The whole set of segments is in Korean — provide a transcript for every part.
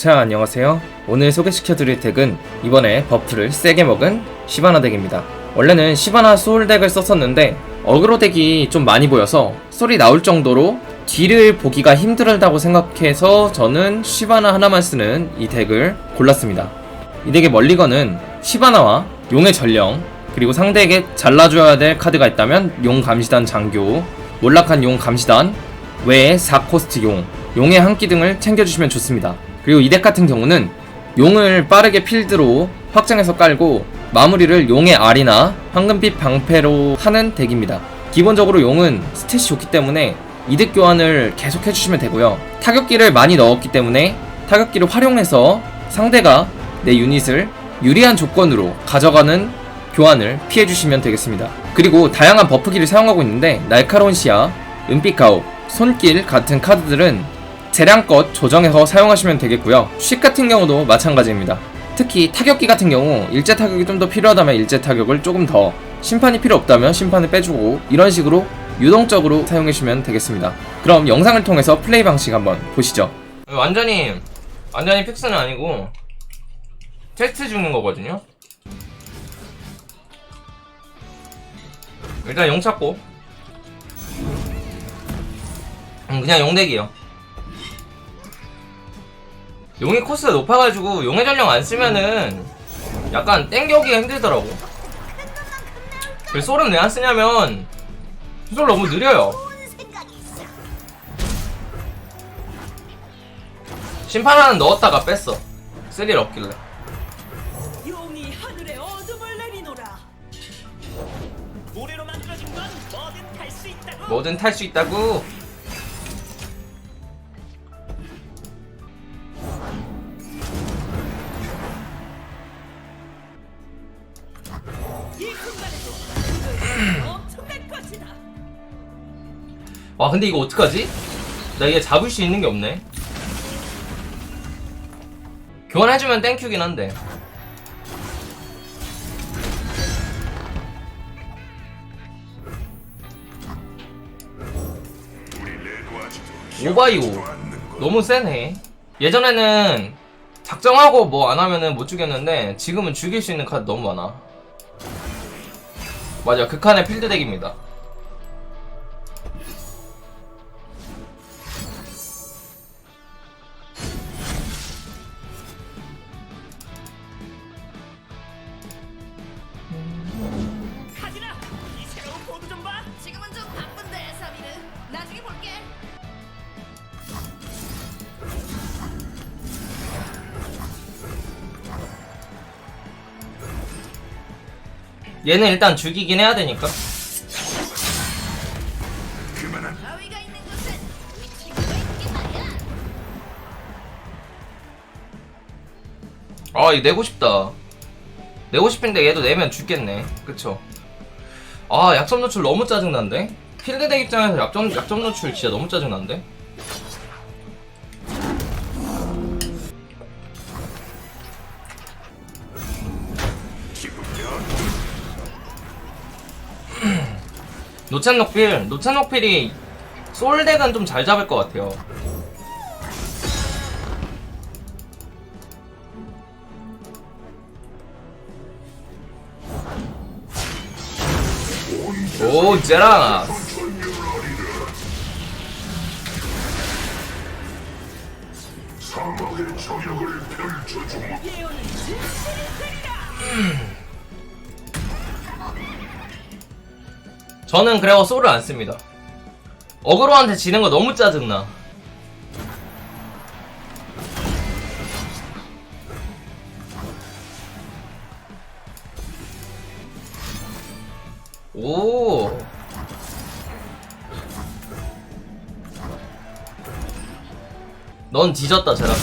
자 안녕하세요. 오늘 소개시켜드릴 덱은 이번에 버프를 세게 먹은 시바나 덱입니다. 원래는 시바나 소울 덱을 썼었는데 어그로 덱이 좀 많이 보여서 소리 나올 정도로 뒤를 보기가 힘들다고 생각해서 저는 시바나 하나만 쓰는 이 덱을 골랐습니다. 이 덱의 멀리건은 시바나와 용의 전령 그리고 상대에게 잘라줘야 될 카드가 있다면 용 감시단 장교 몰락한 용 감시단 외에 4코스트 용 용의 한 끼 등을 챙겨주시면 좋습니다 그리고 이 덱 같은 경우는 용을 빠르게 필드로 확장해서 깔고 마무리를 용의 알이나 황금빛 방패로 하는 덱입니다. 기본적으로 용은 스탯이 좋기 때문에 이득 교환을 계속 해주시면 되고요. 타격기를 많이 넣었기 때문에 타격기를 활용해서 상대가 내 유닛을 유리한 조건으로 가져가는 교환을 피해주시면 되겠습니다. 그리고 다양한 버프기를 사용하고 있는데 날카로운 시야, 은빛 가옥, 손길 같은 카드들은 재량껏 조정해서 사용하시면 되겠고요. 쉭 같은 경우도 마찬가지입니다. 특히 타격기 같은 경우 일제 타격이 좀 더 필요하다면 일제 타격을 조금 더 심판이 필요 없다면 심판을 빼주고 이런 식으로 유동적으로 사용해주시면 되겠습니다. 그럼 영상을 통해서 플레이 방식 한번 보시죠. 완전히 완전히 픽스는 아니고 테스트 주는 거거든요. 일단 용 찾고 음, 그냥 용덱이요. 용의 코스가 높아가지고 용의 전령 안 쓰면은 약간 땡겨오기가 힘들더라고. 그래서 솔은 왜 안 쓰냐면 솔 너무 느려요. 심판 하나 넣었다가 뺐어. 쓸일 없길래. 용이 하늘에 어둠을 내리노라. 모래로 만들어진 건 뭐든 탈 수 있다고. 뭐든 탈 수 있다고. 엄청날 것이다. 와 근데 이거 어떡하지? 나 이게 잡을 수 있는 게 없네. 교환해주면 땡큐긴 한데. 오바이오 너무 세네 예전에는 작정하고 뭐 안 하면은 못 죽였는데 지금은 죽일 수 있는 카드 너무 많아 맞아 극한의 필드 덱입니다 얘는 일단 죽이긴 해야 되니까. 아 이거 내고 싶다. 내고 싶은데 얘도 내면 죽겠네. 그쵸? 아 약점 노출 너무 짜증난데? 필드덱 입장에서 약점, 약점 노출 진짜 너무 짜증난데 노찬 녹필 노찬 녹필이 솔덱은 좀 잘 잡을 것 같아요. 오 제라 예언은 진실이 되리라. 저는 그래서 소를 안 씁니다 어그로한테 지는 거 너무 짜증나 오. 넌 뒤졌다, 제라.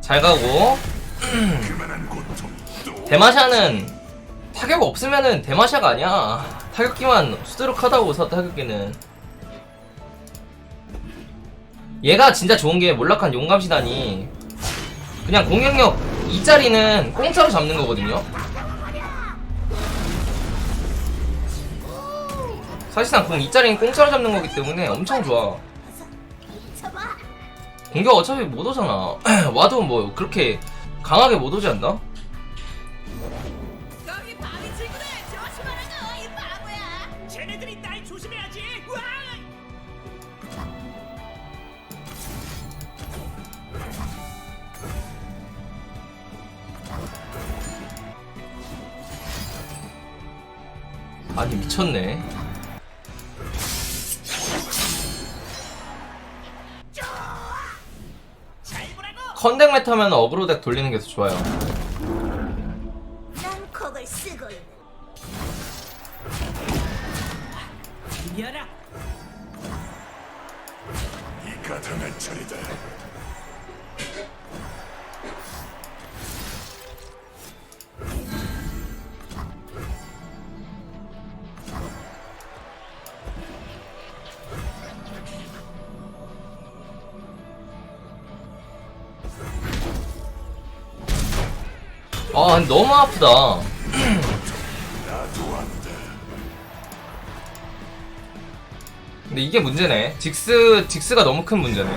잘 가고. 대마샤는 타격 없으면은 대마샤가 아니야. 타격기만 수두룩하다고 사 타격기는. 얘가 진짜 좋은 게 몰락한 용감시다니 그냥 공격력 2짜리는 공짜로 잡는 거거든요. 사실상 공 2짜리는 공짜로 잡는 거기 때문에 엄청 좋아. 공격 어차피 못 오잖아. 와도 뭐 그렇게 강하게 못 오지 않나? 아니 미쳤네. 컨덱 메타면 어그로 덱 돌리는 게 더 좋아요. 아프다. 근데 이게 문제네. 직스 직스가 너무 큰 문제네.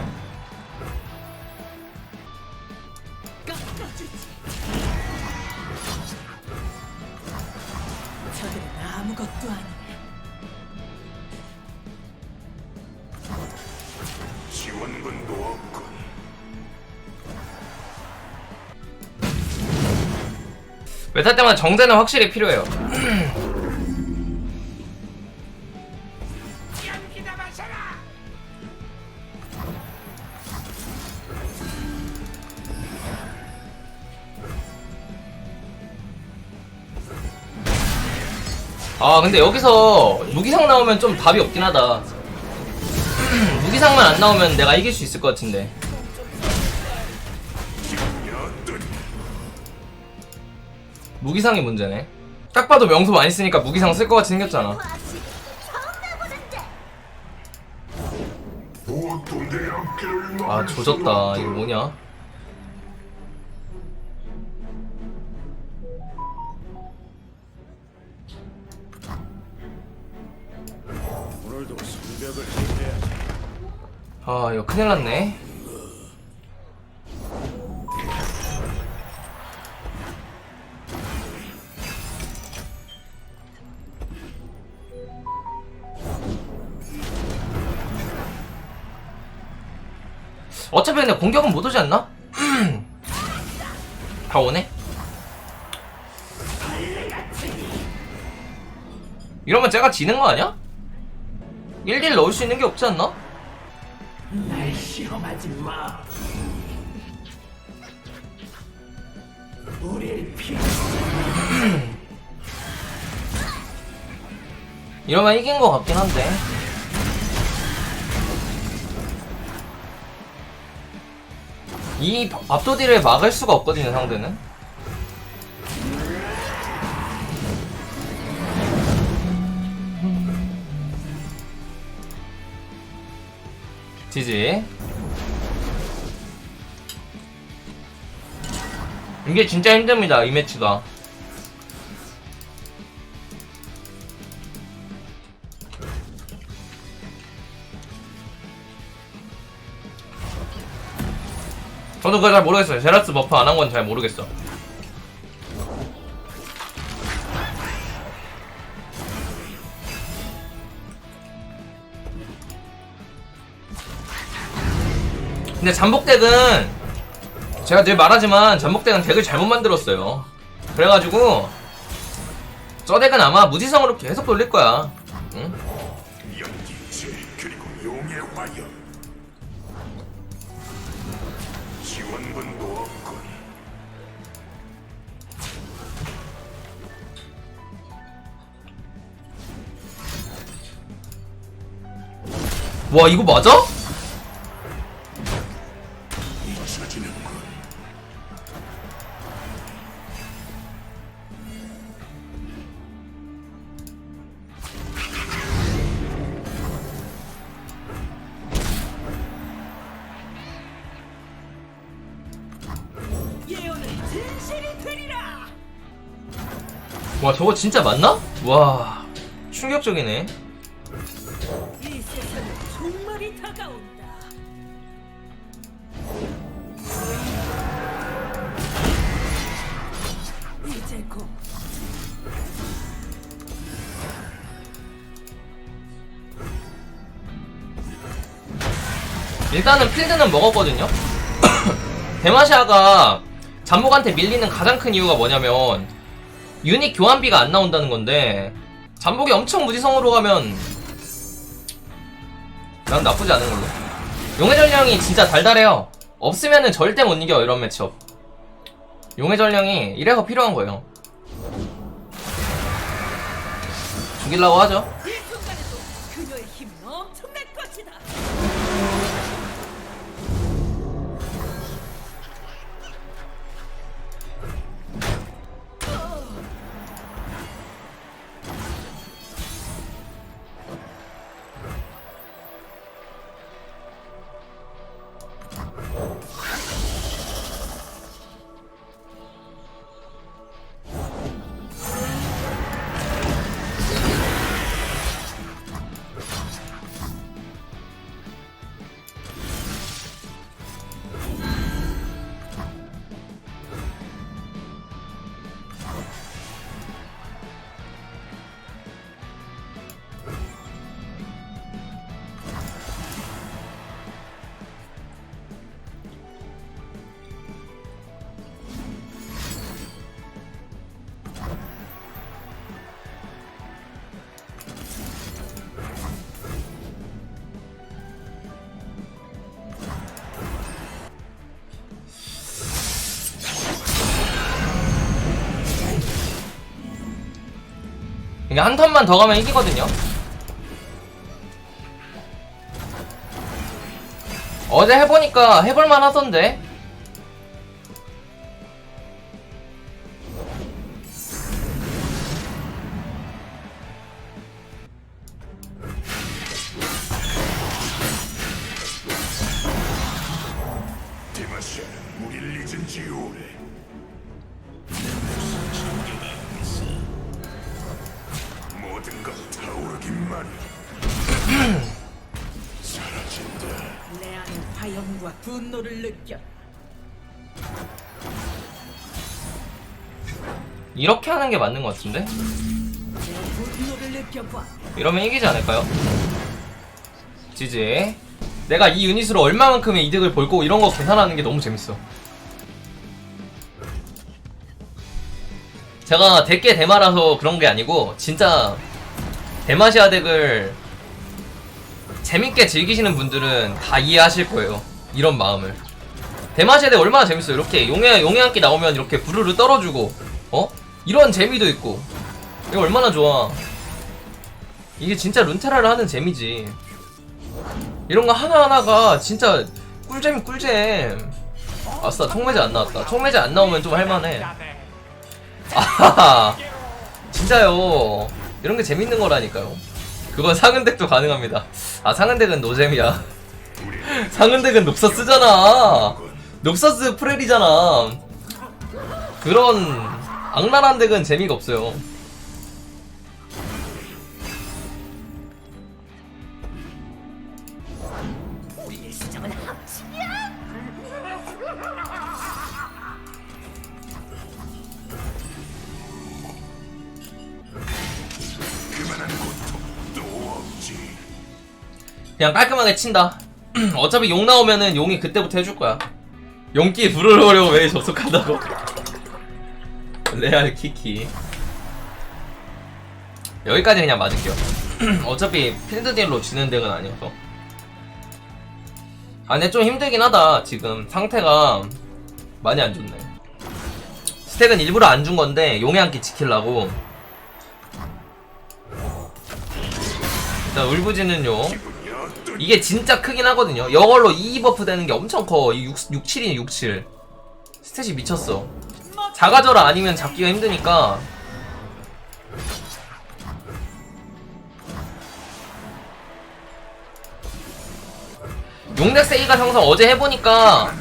메타 때마다 정제는 확실히 필요해요. 아 근데 여기서 무기상 나오면 좀 답이 없긴 하다. 무기상만 안 나오면 내가 이길 수 있을 것 같은데. 무기상이 문제네. 딱 봐도 명소 많이 쓰니까 무기상 쓸 것 같이 생겼잖아. 아 조졌다. 이거 뭐냐? 아 이거 큰일 났네. 어차피 근데 공격은 못 오지 않나? 다 오네? 이러면 제가 지는 거 아니야? 1딜 넣을 수 있는 게 없지 않나? 날 시험하지 마. 우릴 피. 이러면 이긴 것 같긴 한데. 이 밥- 밥도디를 막을 수가 없거든요, 상대는. 지지. 이게 진짜 힘듭니다, 이 매치가. 저도 그거 잘 모르겠어요. 제라스 버프 안 한 건 잘 모르겠어. 근데 잠복덱은 제가 늘 말하지만 잠복덱은 덱을 잘못 만들었어요. 그래가지고 저 덱은 아마 무지성으로 계속 돌릴 거야. 응? 와 이거 맞아? 와 저거 진짜 맞나? 와 충격적이네. 다가온다. 이제 곧 일단은 필드는 먹었거든요. 데마시아가 잠복한테 밀리는 가장 큰 이유가 뭐냐면 유닛 교환비가 안 나온다는 건데 잠복이 엄청 무지성으로 가면 난 나쁘지 않은 걸로. 용의 전령이 진짜 달달해요. 없으면은 절대 못 이겨 이런 매치업. 용의 전령이 이래서 필요한 거예요. 죽이려고 하죠. 이게 한 턴만 더 가면 이기거든요. 어제 해보니까 해볼만 하던데. 모든 것 타오르긴 말이야. 사라진다. 내 안에 화염과 분노를 느껴 이렇게 하는 게 맞는 것 같은데? 내 분노를 느껴봐 이러면 이기지 않을까요? 지지. 내가 이 유닛으로 얼마만큼의 이득을 볼 거고 이런 거 계산하는 게 너무 재밌어. 제가 대게 대마라서 그런 게 아니고 진짜 대마시아 덱을 재밌게 즐기시는 분들은 다 이해하실 거예요. 이런 마음을. 대마시아 덱 얼마나 재밌어요. 이렇게 용의 용의 한끼 나오면 이렇게 부르르 떨어주고 어? 이런 재미도 있고 이거 얼마나 좋아. 이게 진짜 룬테라를 하는 재미지. 이런 거 하나하나가 진짜 꿀잼 꿀잼. 아싸 총매제 안 나왔다. 총매제 안 나오면 좀 할만해. 아하하. 진짜요. 이런 게 재밌는 거라니까요. 그건 상은덱도 가능합니다. 아 상은덱은 노잼이야. 상은덱은 녹서스잖아. 녹서스 프렐이잖아. 그런 악랄한 덱은 재미가 없어요. 그냥 깔끔하게 친다. 어차피 용 나오면은 용이 그때부터 해줄 거야. 용기 부르려고 왜 접속한다고? 레알 키키. 여기까지 그냥 맞을게요. 어차피 필드 딜로 지는 덱은 아니어서. 아, 근데 좀 힘들긴 하다. 지금 상태가 많이 안 좋네. 스택은 일부러 안 준 건데 용의 한끼 지키려고. 일단 울부짖는 용. 이게 진짜 크긴 하거든요. 이걸로 2 버프 되는 게 엄청 커. 이 6, 6 7이네 6, 7. 스탯이 미쳤어. 작아져라 아니면 잡기가 힘드니까. 용덱 세이가 형성 어제 해보니까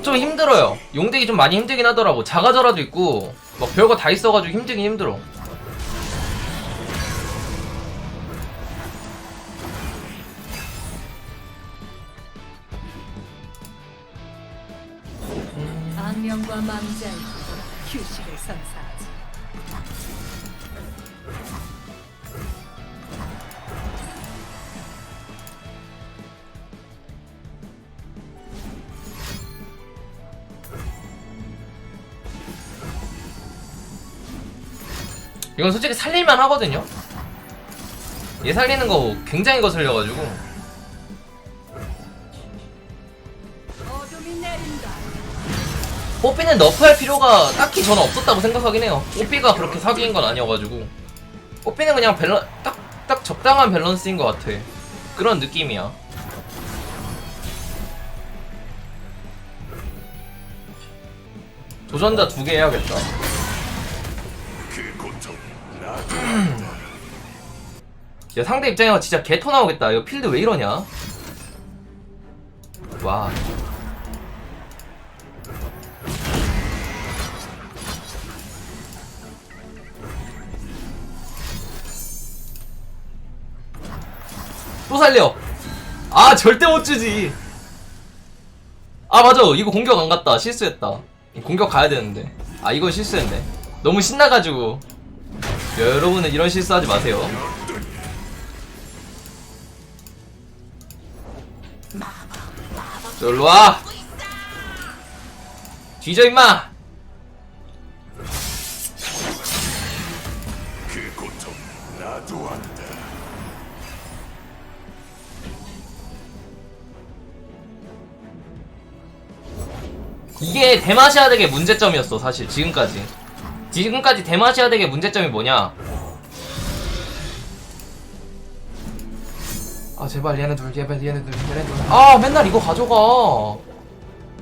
좀 힘들어요. 용덱이 좀 많이 힘들긴 하더라고. 작아져라도 있고, 막 별거 다 있어가지고 힘들긴 힘들어. 안면과 망자의 휴식을 선사하지. 이건 솔직히 살릴만 하거든요. 얘 살리는 거 굉장히 거슬려가지고 뽀삐는 너프할 필요가 딱히 저는 없었다고 생각하긴 해요. 뽀삐가 그렇게 사기인 건 아니어가지고 뽀삐는 그냥 밸런 딱, 딱 적당한 밸런스인 것 같아. 그런 느낌이야. 도전자 두 개 해야겠다. 야 상대 입장에서 진짜 개토 나오겠다. 이거 필드 왜 이러냐? 와. 또 살려. 아 절대 못 주지. 아 맞아 이거 공격 안 갔다 실수했다. 공격 가야 되는데. 아 이거 실수했네. 너무 신나가지고. 여러분은 이런 실수하지 마세요. 너 일로 와! 뒤져 임마! 이게 대마시아 덱의 문제점이었어 사실 지금까지. 지금까지 대마시아 덱의 문제점이 뭐냐? 아 제발 얘네 둘 얘네 얘네 둘 얘네 둘아 맨날 이거 가져가.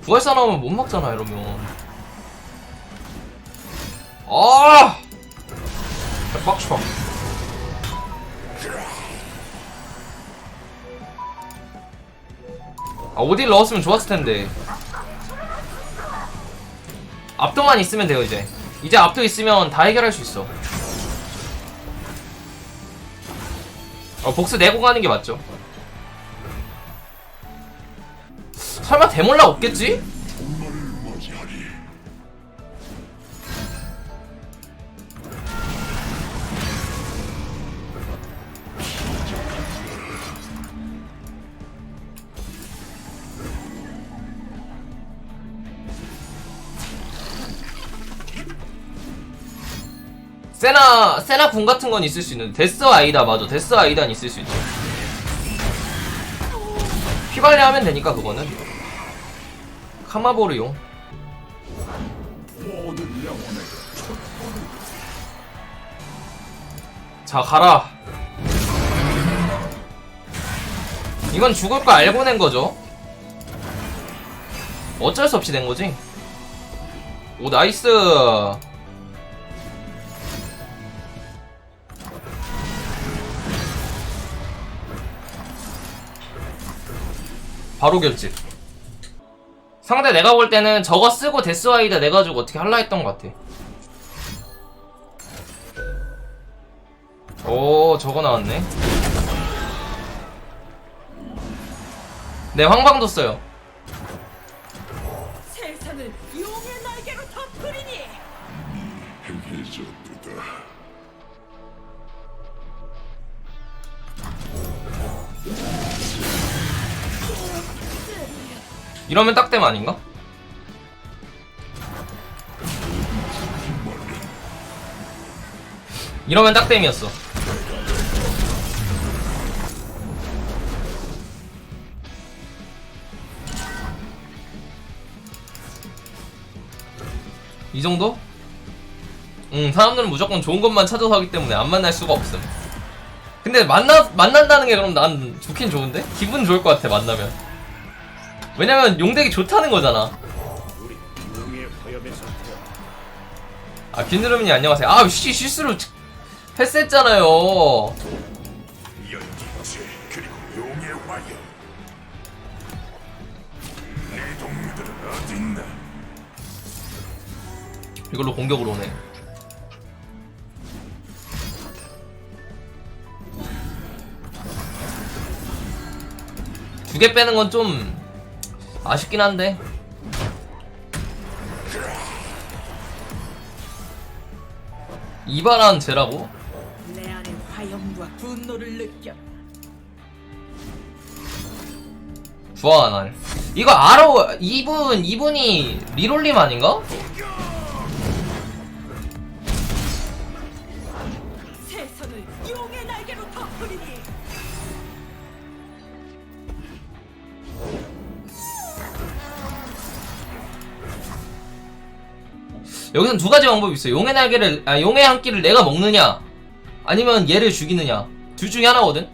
부활사 나오면 못 막잖아 이러면. 아! 빡쳐 아 오딜 넣었으면 좋았을 텐데 압도만 있으면 돼요 이제. 이제 압도 있으면 다 해결할 수 있어. 어 복수 내고 가는 게 맞죠? 설마 대몰라 없겠지? 세나 세나 궁 같은 건 있을 수 있는데 데스 아이다 맞아. 데스 아이다는 있을 수 있죠 휘발리 하면 되니까 그거는. 카마보르용. 자 가라. 이건 죽을 거 알고 낸 거죠. 어쩔 수 없이 된 거지. 오 나이스 바로 결집. 상대 내가 볼 때는 저거 쓰고 데스와이드 내가지고 어떻게 할라 했던 것 같아. 오, 저거 나왔네. 네, 황방도 써요. 세상을 용의 날개로 덮으리니. 해저드다. 이러면 딱댐 아닌가? 이러면 딱댐이었어. 이 정도? 응, 사람들은 무조건 좋은 것만 찾아서 하기 때문에 안 만날 수가 없음. 근데 만나, 만난다는 게 그럼 난 좋긴 좋은데? 기분 좋을 것 같아, 만나면. 왜냐면 용덱이 좋다는 거잖아. 아, 빈드름이 안녕하세요. 아, 씨, 실수로 패스했잖아요. 이걸로 공격으로 오네. 두 개 빼는 건 좀 아쉽긴 한데. 이반한 쟤라고? 내 안의 화염과 분노를 느껴. 부하날 이거 알아 이분 이분이 리롤림 아닌가? 여기선 두 가지 방법이 있어요. 용의 날개를 아 용의 한 끼를 내가 먹느냐? 아니면 얘를 죽이느냐? 둘 중에 하나거든.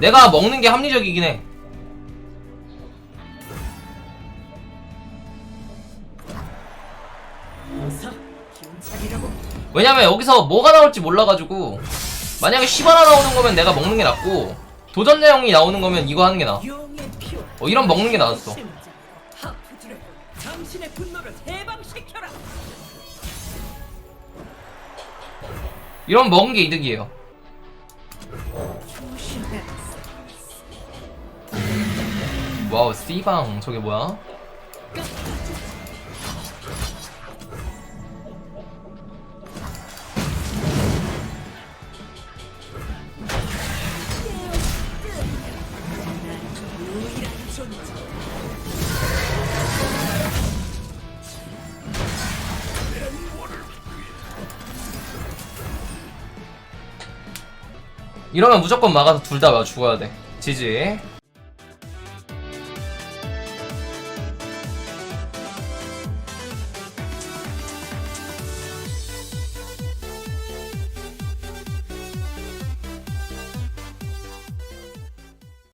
내가 먹는 게 합리적이긴 해. 왜냐면 여기서 뭐가 나올지 몰라가지고 만약에 시바나 나오는 거면 내가 먹는 게 낫고 도전 내용이 나오는 거면 이거 하는 게 나아. 어 이런 먹는 게 나았어. 이런 먹은 게 이득이에요. 와우 C방 저게 뭐야? 이러면 무조건 막아서 둘 다 죽어야 돼. 지지